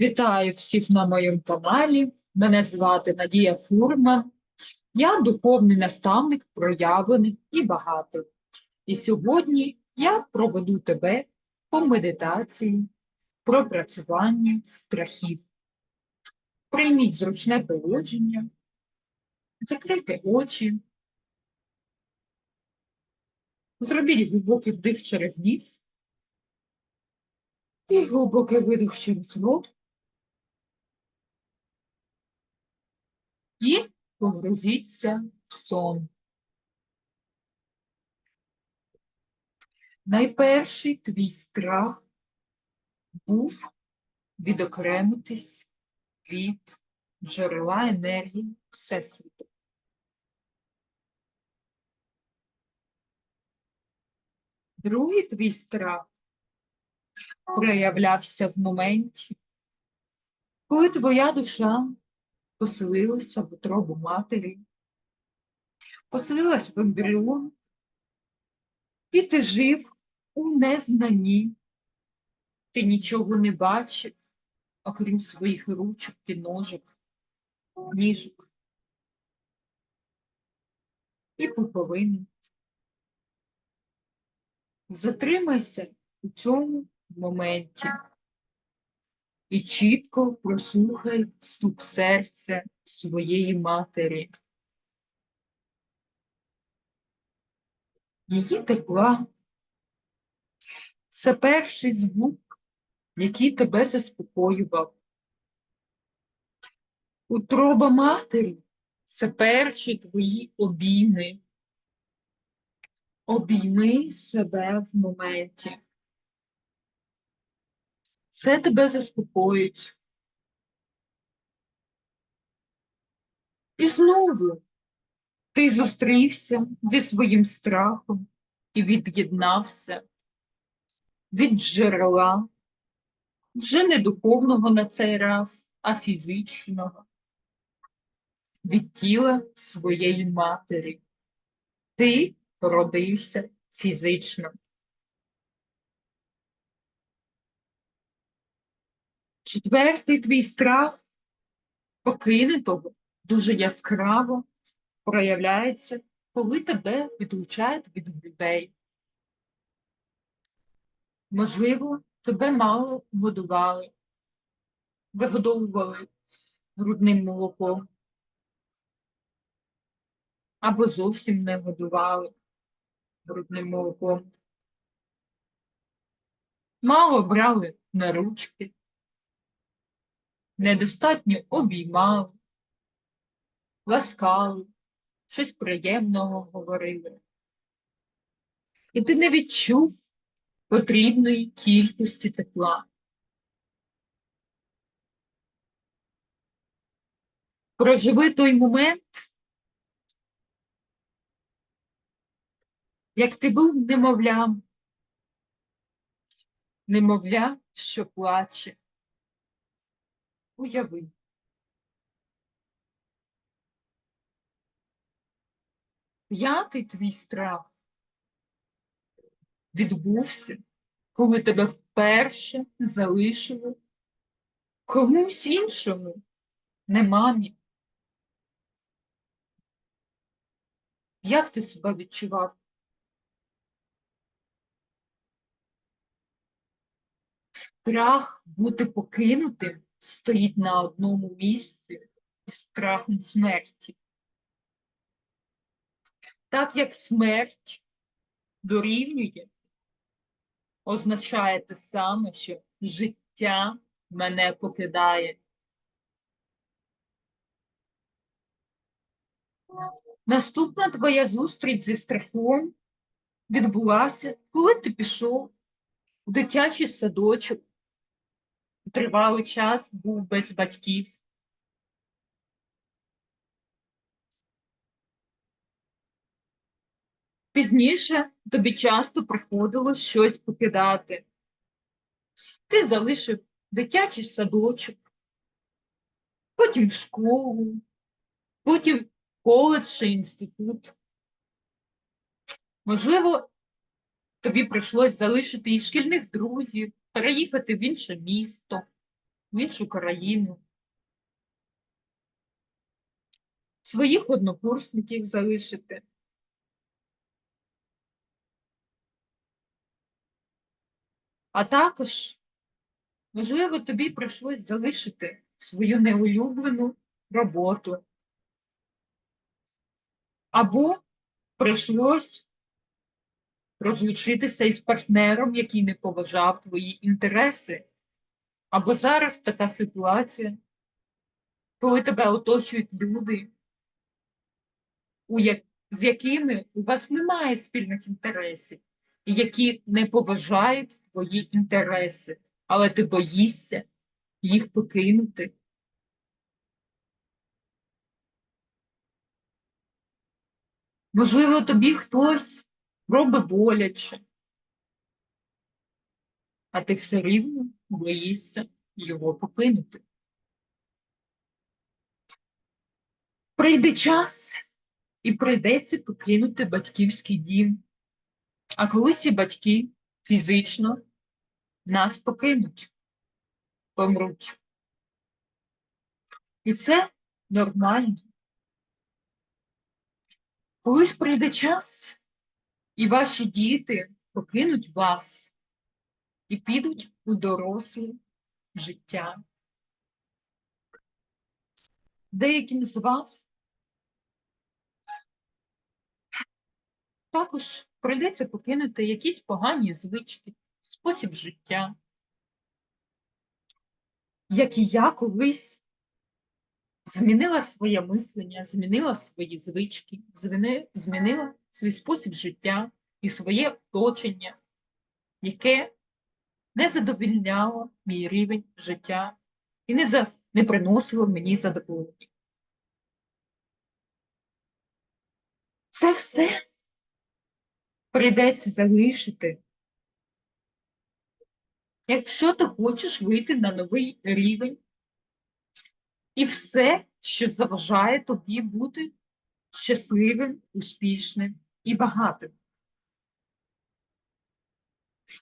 Вітаю всіх на моєму каналі. Мене звати Надія Фурман. Я духовний наставник проявлених і багатих. І сьогодні я проведу тебе по медитації про працювання страхів. Прийміть зручне положення, закрийте очі, зробіть глибокий вдих через ніс і глибокий видих через рот. І погрузіться в сон. Найперший твій страх був відокремитись від джерела енергії Всесвіту. Другий твій страх проявлявся в моменті, коли твоя душа поселилася в утробу матері, поселилась в ембріон, і ти жив у незнанні, ти нічого не бачив, окрім своїх ручок і ножок, ніжок. І пуповини. Затримайся у цьому моменті і чітко прослухай стук серця своєї матері. Її тепла це перший звук, який тебе заспокоював. Утроба матері це перші твої обійми. Обійми себе в моменті. Це тебе заспокоїть. І знову ти зустрівся зі своїм страхом і від'єднався від джерела, вже не духовного на цей раз, а фізичного, від тіла своєї матері. Ти родився фізично. Четвертий твій страх покинутого дуже яскраво проявляється, коли тебе відлучають від людей. Можливо, тебе мало годували, вигодовували грудним молоком, або зовсім не годували грудним молоком. Мало брали на ручки недостатньо обіймали, ласкали, щось приємного говорили. І ти не відчув потрібної кількості тепла. Проживи той момент, як ти був немовлям, немовля, що плаче. Уяви. П'ятий твій страх відбувся, коли тебе вперше залишили комусь іншому, не мамі. Як ти себе відчував? Страх бути покинутим стоїть на одному місці із страхом смерті. Так як смерть дорівнює, означає те саме, що життя мене покидає. Наступна твоя зустріч зі страхом відбулася, коли ти пішов у дитячий садочок тривалий час був без батьків. Пізніше тобі часто приходилось щось покидати. Ти залишив дитячий садочок, потім школу, потім коледж чи інститут. Можливо, тобі прийшлось залишити і шкільних друзів, переїхати в інше місто, в іншу країну, своїх однокурсників залишити. А також, можливо, тобі прийшлось залишити свою неулюблену роботу. Або прийшлось розлучитися із партнером, який не поважав твої інтереси. Або зараз така ситуація, коли тебе оточують люди, у я- з якими у вас немає спільних інтересів, які не поважають твої інтереси, але ти боїшся їх покинути. Можливо, тобі хтось робить боляче, а ти все рівно боїшся його покинути. Прийде час і прийдеться покинути батьківський дім. А колись і батьки фізично нас покинуть, помруть. І це нормально. Колись прийде час, і ваші діти покинуть вас і підуть у доросле життя. Деяким з вас також прийдеться покинути якісь погані звички, спосіб життя, як і я колись змінила своє мислення, змінила свої звички, змінила свій спосіб життя і своє оточення, яке не задовільняло мій рівень життя і не, за, не приносило мені задоволення. Це все прийдеться залишити. Якщо ти хочеш вийти на новий рівень, і все, що заважає тобі бути щасливим, успішним і багатим.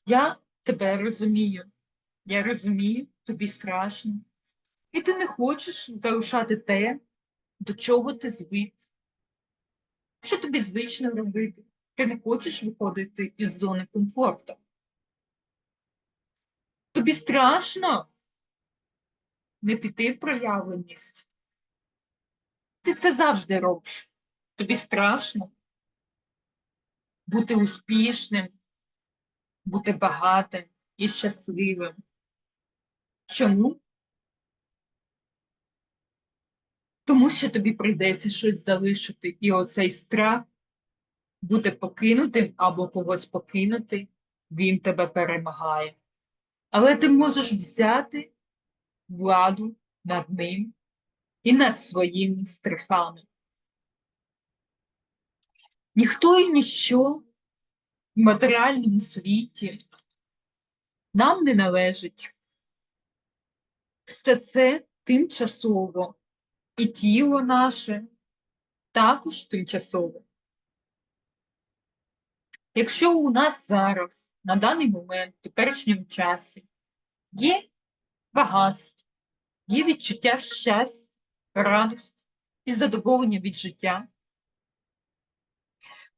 Я тебе розумію. Я розумію, тобі страшно. І ти не хочеш залишати те, до чого ти звик. Що тобі звично робити? Ти не хочеш виходити із зони комфорту. Тобі страшно не піти в проявленість. Ти це завжди робиш. Тобі страшно бути успішним, бути багатим і щасливим. Чому? Тому що тобі прийдеться щось залишити, і оцей страх бути покинутим або когось покинути, він тебе перемагає. Але ти можеш взяти владу над ним і над своїми страхами. Ніхто і ніщо в матеріальному світі нам не належить. Все це тимчасово, і тіло наше також тимчасове. Якщо у нас зараз, на даний момент, в теперішньому часі, є багатство, є відчуття щастя, радості і задоволення від життя,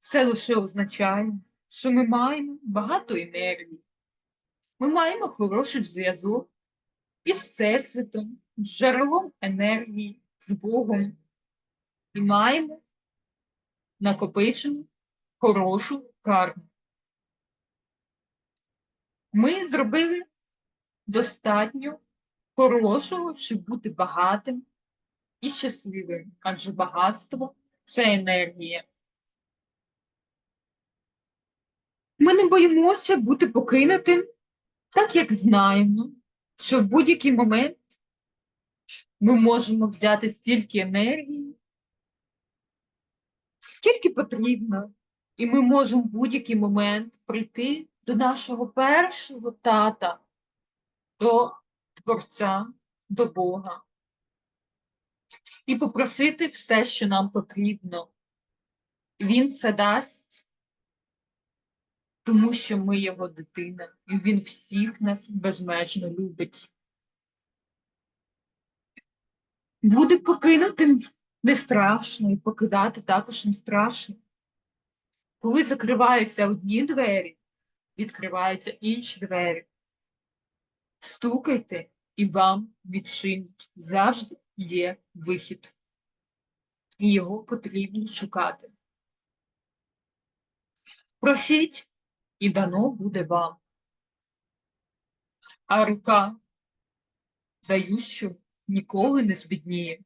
це лише означає, що ми маємо багато енергії, ми маємо хороший зв'язок із Всесвітом, з джерелом енергії, з Богом і маємо накопичену хорошу карму. Ми зробили достатньо хорошого, щоб бути багатим і щасливим, адже багатство це енергія. Ми не боїмося бути покинутим, так як знаємо, що в будь-який момент ми можемо взяти стільки енергії, скільки потрібно, і ми можемо в будь-який момент прийти до нашого першого тата, до Творця, до Бога і попросити все, що нам потрібно. Він це дасть, тому що ми його дитина, і він всіх нас безмежно любить. Буде покинутим не страшно, і покидати також не страшно. Коли закриваються одні двері, відкриваються інші двері. Стукайте і вам відчинять. Завжди є вихід. І його потрібно шукати. Просіть, і дано буде вам. А рука дающу ніколи не збідніє.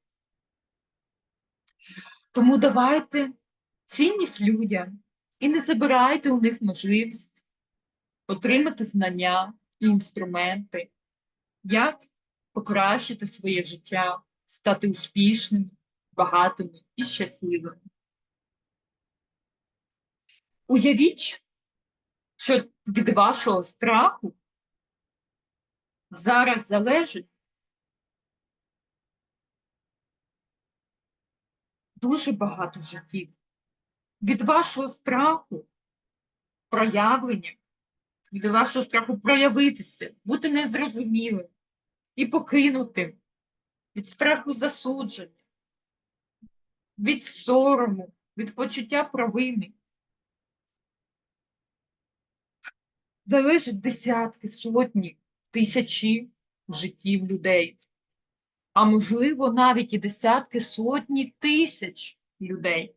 Тому давайте цінність людям і не забирайте у них можливість отримати знання і інструменти, як покращити своє життя, стати успішними, багатими і щасливими. Уявіть, що від вашого страху зараз залежить дуже багато життів. Від вашого страху проявлення, від вашого страху проявитися, бути незрозумілим і покинутим, від страху засудження, від сорому, від почуття провини. Залежить десятки, сотні, тисячі життів людей. А можливо, навіть і десятки сотні тисяч людей,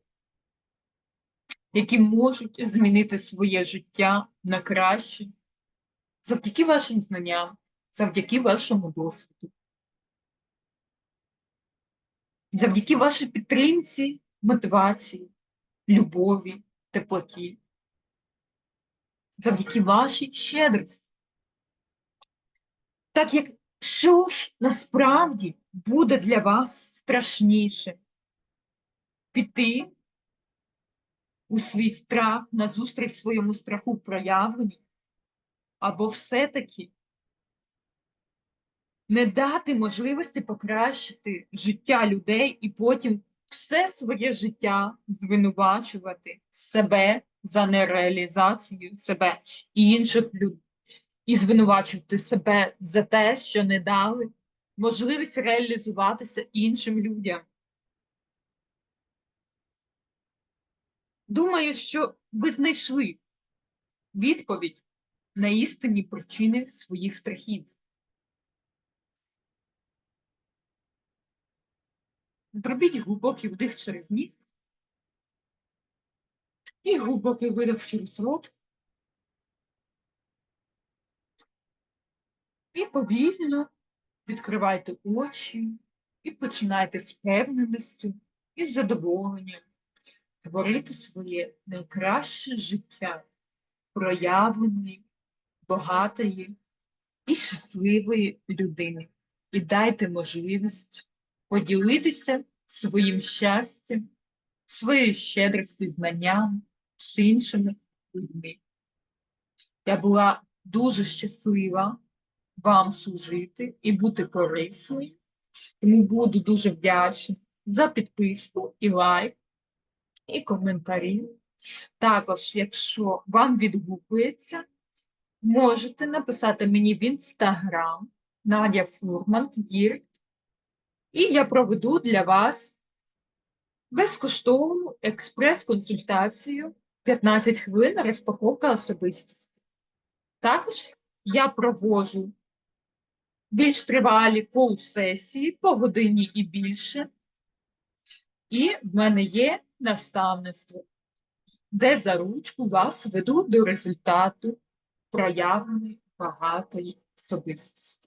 які можуть змінити своє життя на краще завдяки вашим знанням, завдяки вашому досвіду, завдяки вашій підтримці, мотивації, любові, теплоті, завдяки вашій щедрості. Так як що ж насправді буде для вас страшніше? Піти у свій страх назустріч своєму страху проявленні, або все-таки не дати можливості покращити життя людей і потім все своє життя звинувачувати себе за нереалізацію себе і інших людей і звинувачувати себе за те, що не дали можливість реалізуватися іншим людям. Думаю, що ви знайшли відповідь на істинні причини своїх страхів. Зробіть глибокий вдих через ніг і глибокий видих через рот. І повільно відкривайте очі і починайте з певненістю і з задоволенням творити своє найкраще життя проявленої, багатої і щасливої людини. І дайте можливість поділитися своїм щастям, своєю щедрістю знанням з іншими людьми. Я була дуже щаслива вам служити і бути корисною. Тому буду дуже вдячна за підписку і лайк, і коментарі. Також, якщо вам відгукується, можете написати мені в інстаграм Надя Фурман в Дірт, і я проведу для вас безкоштовну експрес-консультацію 15 хвилин розпаковка особистості. Також я провожу більш тривалі коуч-сесії по годині і більше. І в мене є наставництво, де за ручку вас веду до результату проявленої багатої особистості.